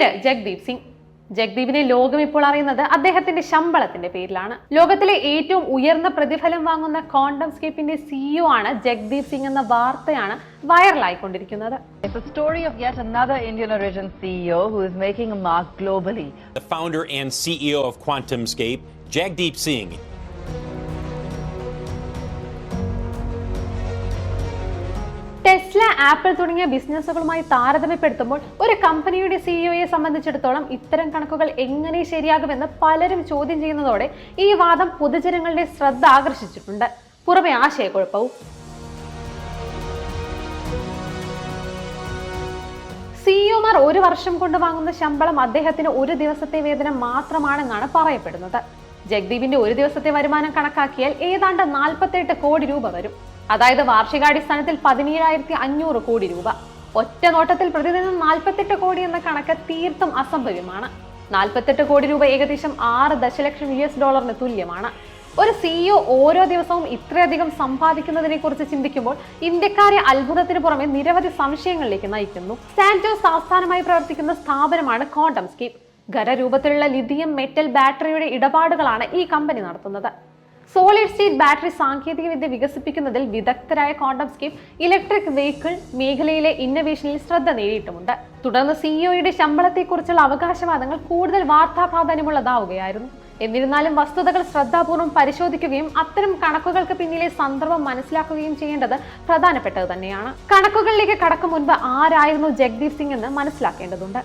പേര് ജഗ്ദീപ് സിംഗ് ജഗ്ദീപിനെ ലോകം ഇപ്പോൾ അറിയുന്നത് അദ്ദേഹത്തിന്റെ ശമ്പളത്തിന്റെ പേരിലാണ് ലോകത്തിലെ ഏറ്റവും ഉയർന്ന പ്രതിഫലം വാങ്ങുന്ന കോണ്ടം സ്കേപ്പിന്റെ സിഇഒ ആണ് ജഗ്ദീപ് സിംഗ് എന്ന വാർത്തയാണ് വൈറലായിക്കൊണ്ടിരിക്കുന്നത് It's a story of yet another Indian origin CEO who is making a mark globally. the founder and CEO of QuantumScape, Jagdeep Singh. Tesla Apple തുടങ്ങിയ ബിസിനസ്സുകളുമായി താരതമ്യപ്പെടുത്തുമ്പോൾ ഒരു കമ്പനിയുടെ സിഇഒയെ സംബന്ധിച്ചിടത്തോളം ഇത്തരം കണക്കുകൾ എങ്ങനെ ശരിയാകുമെന്ന് പലരും ചോദ്യം ചെയ്യുന്നതോടെ ഈ വാദം പൊതുജനങ്ങളുടെ ശ്രദ്ധ ആകർഷിച്ചിട്ടുണ്ട്. പുറമെ ആശയക്കുഴപ്പവും. സിഇഒമാർ ഒരു വർഷം കൊണ്ട് വാങ്ങുന്ന ശമ്പളം അദ്ദേഹത്തിന് ഒരു ദിവസത്തെ വേതനം മാത്രമാണെന്നാണ് പറയപ്പെടുന്നത്. ജഗ്ദീപിന്റെ ഒരു ദിവസത്തെ വരുമാനം കണക്കാക്കിയാൽ ഏതാണ്ട് നാൽപ്പത്തെട്ട് കോടി രൂപ വരും. അതായത് വാർഷികാടിസ്ഥാനത്തിൽ പതിനേഴായിരത്തി അഞ്ഞൂറ് കോടി രൂപ. ഒറ്റ നോട്ടത്തിൽ പ്രതിദിനം നാൽപ്പത്തെട്ട് കോടി എന്ന കണക്ക് തീർത്തും അസംഭവ്യമാണ്. നാൽപ്പത്തെട്ട് കോടി രൂപ ഏകദേശം ആറ് ദശലക്ഷം യു എസ് ഡോളറിന് തുല്യമാണ്. ഒരു സിഇഒ ഓരോ ദിവസവും ഇത്രയധികം സമ്പാദിക്കുന്നതിനെ കുറിച്ച് ചിന്തിക്കുമ്പോൾ ഇന്ത്യക്കാരെ അത്ഭുതത്തിന് പുറമെ നിരവധി സംശയങ്ങളിലേക്ക് നയിക്കുന്നു. സാന്റോസ് ആസ്ഥാനമായി പ്രവർത്തിക്കുന്ന സ്ഥാപനമാണ് ക്വാണ്ടം സ്കീം. ഖരരൂപത്തിലുള്ള ലിഥിയം മെറ്റൽ ബാറ്ററിയുടെ ഇടപാടുകളാണ് ഈ കമ്പനി നടത്തുന്നത്. സോളിഡ് സ്റ്റേറ്റ് ബാറ്ററി സാങ്കേതികവിദ്യ വികസിപ്പിക്കുന്നതിൽ വിദഗ്ധരായ ക്വാണ്ടം സ്കീം ഇലക്ട്രിക് വെഹിക്കിൾ മേഖലയിലെ ഇന്നവേഷനിൽ ശ്രദ്ധ നേടിയിട്ടുമുണ്ട്. തുടർന്ന് സിഇഒയുടെ ശമ്പളത്തെക്കുറിച്ചുള്ള അവകാശവാദങ്ങൾ കൂടുതൽ വാർത്താ പ്രാധാന്യമുള്ളതാവുകയായിരുന്നു എന്നിരുന്നാലും വസ്തുതകൾ ശ്രദ്ധാപൂർവം പരിശോധിക്കുകയും അത്തരം കണക്കുകൾക്ക് പിന്നിലെ സന്ദർഭം മനസ്സിലാക്കുകയും ചെയ്യേണ്ടത് പ്രധാനപ്പെട്ടത് തന്നെയാണ്. കണക്കുകളിലേക്ക് കടക്കും മുൻപ് ആരായിരുന്നു ജഗ്ദീപ് സിംഗ് എന്ന് മനസ്സിലാക്കേണ്ടതുണ്ട്.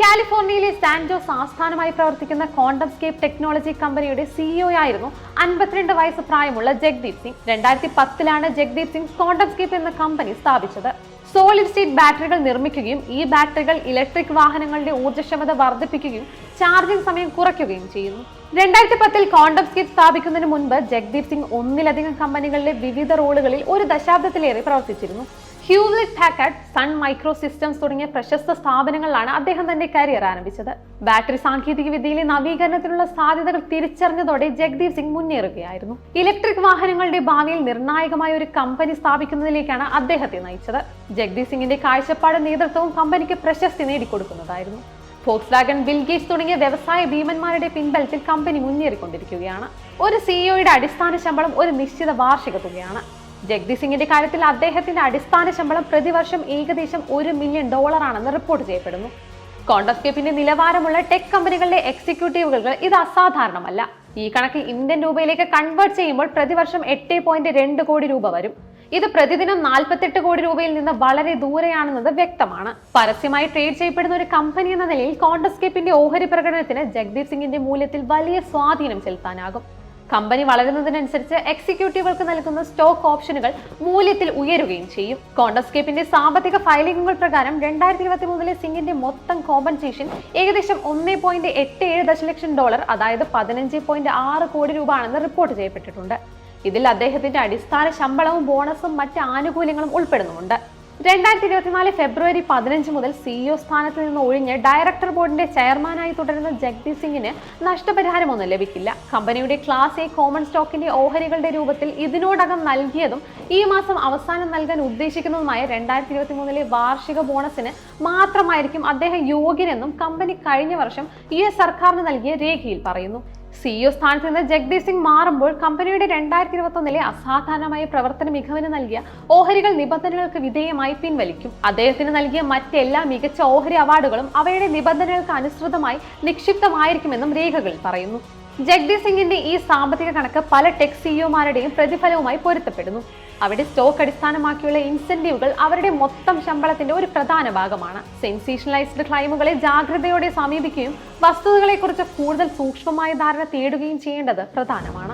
കാലിഫോർണിയയിലെ സാൻജോസ് ആസ്ഥാനമായി പ്രവർത്തിക്കുന്ന ക്വാണ്ടംസ്കേപ്പ് ടെക്നോളജി കമ്പനിയുടെ സിഇഒ ആയിരുന്നു അൻപത്തിരണ്ട് വയസ്സ് പ്രായമുള്ള ജഗ്ദീപ് സിംഗ്. രണ്ടായിരത്തി പത്തിലാണ് ജഗ്ദീപ് സിംഗ് ക്വാണ്ടംസ്കേപ്പ് എന്ന കമ്പനി സ്ഥാപിച്ചത്. സോളിഡ് സ്റ്റേറ്റ് ബാറ്ററികൾ നിർമ്മിക്കുകയും ഈ ബാറ്ററികൾ ഇലക്ട്രിക് വാഹനങ്ങളുടെ ഊർജക്ഷമത വർദ്ധിപ്പിക്കുകയും ചാർജിംഗ് സമയം കുറയ്ക്കുകയും ചെയ്യുന്നു. രണ്ടായിരത്തി പത്തിൽ കോണ്ടം സ്കേപ്പ് സ്ഥാപിക്കുന്നതിന് മുൻപ് ജഗ്ദീപ് സിംഗ് ഒന്നിലധികം കമ്പനികളിലെ വിവിധ റോളുകളിൽ ഒരു ദശാബ്ദത്തിലേറെ പ്രവർത്തിച്ചിരുന്നു. Hewlett Packard Sun Microsystems തുടങ്ങിയ പ്രശസ്ത സ്ഥാപനങ്ങളിലാണ് അദ്ദേഹം തന്റെ കരിയർ ആരംഭിച്ചത്. ബാറ്ററി സാങ്കേതിക വിദ്യയിലെ നവീകരണത്തിനുള്ള സാധ്യതകൾ തിരിച്ചറിഞ്ഞതോടെ ജഗ്ദീപ് സിംഗ് മുന്നേറുകയായിരുന്നു. ഇലക്ട്രിക് വാഹനങ്ങളുടെ ഭാവിയിൽ നിർണായകമായ ഒരു കമ്പനി സ്ഥാപിക്കുന്നതിലേക്കാണ് അദ്ദേഹത്തെ നയിച്ചത്. ജഗ്ദീപ് സിംഗിന്റെ കാഴ്ചപ്പാട് നേതൃത്വവും കമ്പനിക്ക് പ്രശസ്തി നേടിക്കൊടുക്കുന്നതായിരുന്നു. ഫോക്സ് വാഗൺ ബിൽഗേറ്റ്സ് തുടങ്ങിയ വ്യവസായ ഭീമന്മാരുടെ പിൻബലത്തിൽ കമ്പനി മുന്നേറിക്കൊണ്ടിരിക്കുകയാണ്. ഒരു സിഇഒയുടെ അടിസ്ഥാന ശമ്പളം ഒരു നിശ്ചിത വാർഷിക തുകയാണ്. ജഗ്ദീപ് സിംഗിന്റെ കാര്യത്തിൽ അദ്ദേഹത്തിന്റെ അടിസ്ഥാന ശമ്പളം പ്രതിവർഷം ഏകദേശം ഒരു മില്യൺ ഡോളറാണെന്ന് റിപ്പോർട്ട് ചെയ്യപ്പെടുന്നു. കോണ്ടസ്കേപ്പിന്റെ നിലവാരമുള്ള ടെക് കമ്പനികളുടെ എക്സിക്യൂട്ടീവുകൾക്ക് ഇത് അസാധാരണമല്ല. ഈ കണക്ക് ഇന്ത്യൻ രൂപയിലേക്ക് കൺവേർട്ട് ചെയ്യുമ്പോൾ പ്രതിവർഷം എട്ട് പോയിന്റ് രണ്ട് കോടി രൂപ വരും. ഇത് പ്രതിദിനം നാൽപ്പത്തെട്ട് കോടി രൂപയിൽ നിന്ന് വളരെ ദൂരെയാണെന്നത് വ്യക്തമാണ്. പരസ്യമായി ട്രേഡ് ചെയ്യപ്പെടുന്ന ഒരു കമ്പനി എന്ന നിലയിൽ കോണ്ടസ്കേപ്പിന്റെ ഓഹരി പ്രകടനത്തിന് ജഗ്ദീപ് സിംഗിന്റെ മൂല്യത്തിൽ വലിയ സ്വാധീനം ചെലുത്താനാകും. കമ്പനി വളരുന്നതിനനുസരിച്ച് എക്സിക്യൂട്ടീവുകൾക്ക് നൽകുന്ന സ്റ്റോക്ക് ഓപ്ഷനുകൾ മൂല്യത്തിൽ ഉയരുകയും ചെയ്യും. കോണ്ടസ്കേപ്പിന്റെ സാമ്പത്തിക ഫയലിംഗുകൾ പ്രകാരം രണ്ടായിരത്തി ഇരുപത്തി മൂന്നിലെ സിംഗിന്റെ മൊത്തം കോമ്പൻസേഷൻ ഏകദേശം ഒന്ന് പോയിന്റ് എട്ട് ഏഴ് ദശലക്ഷം ഡോളർ അതായത് പതിനഞ്ച് പോയിന്റ് ആറ് കോടി രൂപ ആണെന്ന് റിപ്പോർട്ട് ചെയ്യപ്പെട്ടിട്ടുണ്ട്. ഇതിൽ അദ്ദേഹത്തിന്റെ അടിസ്ഥാന ശമ്പളവും ബോണസും മറ്റ് ആനുകൂല്യങ്ങളും ഉൾപ്പെടുന്നുമുണ്ട്. രണ്ടായിരത്തി ഇരുപത്തിനാല് ഫെബ്രുവരി പതിനഞ്ച് മുതൽ സിഇഒ സ്ഥാനത്ത് നിന്ന് ഒഴിഞ്ഞ് ഡയറക്ടർ ബോർഡിന്റെ ചെയർമാനായി തുടരുന്ന ജഗ്ദീപ് സിംഗിന് നഷ്ടപരിഹാരമൊന്നും ലഭിക്കില്ല. കമ്പനിയുടെ ക്ലാസ് എ കോമൺ സ്റ്റോക്കിന്റെ ഓഹരികളുടെ രൂപത്തിൽ ഇതിനോടകം നൽകിയതും ഈ മാസം അവസാനം നൽകാൻ ഉദ്ദേശിക്കുന്നതുമായ രണ്ടായിരത്തി ഇരുപത്തി മൂന്നിലെ വാർഷിക ബോണസിന് മാത്രമായിരിക്കും അദ്ദേഹം യോഗ്യനെന്നും കമ്പനി കഴിഞ്ഞ വർഷം യു എസ് സർക്കാരിന് നൽകിയ രേഖയിൽ പറയുന്നു. സിഇഒ സ്ഥാനത്ത് നിന്ന് ജഗ്ദീപ് സിംഗ് മാറുമ്പോൾ കമ്പനിയുടെ രണ്ടായിരത്തി ഇരുപത്തി ഒന്നിലെ അസാധാരണമായ പ്രവർത്തന മികവിന് നൽകിയ ഓഹരികൾ നിബന്ധനകൾക്ക് വിധേയമായി പിൻവലിക്കും. അദ്ദേഹത്തിന് നൽകിയ മറ്റെല്ലാ മികച്ച ഓഹരി അവാർഡുകളും അവയുടെ നിബന്ധനകൾക്ക് അനുസൃതമായി നിക്ഷിപ്തമായിരിക്കുമെന്നും രേഖകൾ പറയുന്നു. ജഗ്ദീപ് സിംഗിന്റെ ഈ സാമ്പത്തിക കണക്ക് പല ടെക് സിഇഒമാരുടെയും പ്രതിഫലവുമായി പൊരുത്തപ്പെടുന്നു. അവിടെ സ്റ്റോക്ക് അടിസ്ഥാനമാക്കിയുള്ള ഇൻസെന്റീവുകൾ അവരുടെ മൊത്തം ശമ്പളത്തിന്റെ ഒരു പ്രധാന ഭാഗമാണ്. സെൻസേഷണലൈസ്ഡ് ക്ലൈമുകളെ ജാഗ്രതയോടെ സമീപിക്കുകയും വസ്തുതകളെക്കുറിച്ച് കൂടുതൽ സൂക്ഷ്മമായ ധാരണ തേടുകയും ചെയ്യേണ്ടത് പ്രധാനമാണ്.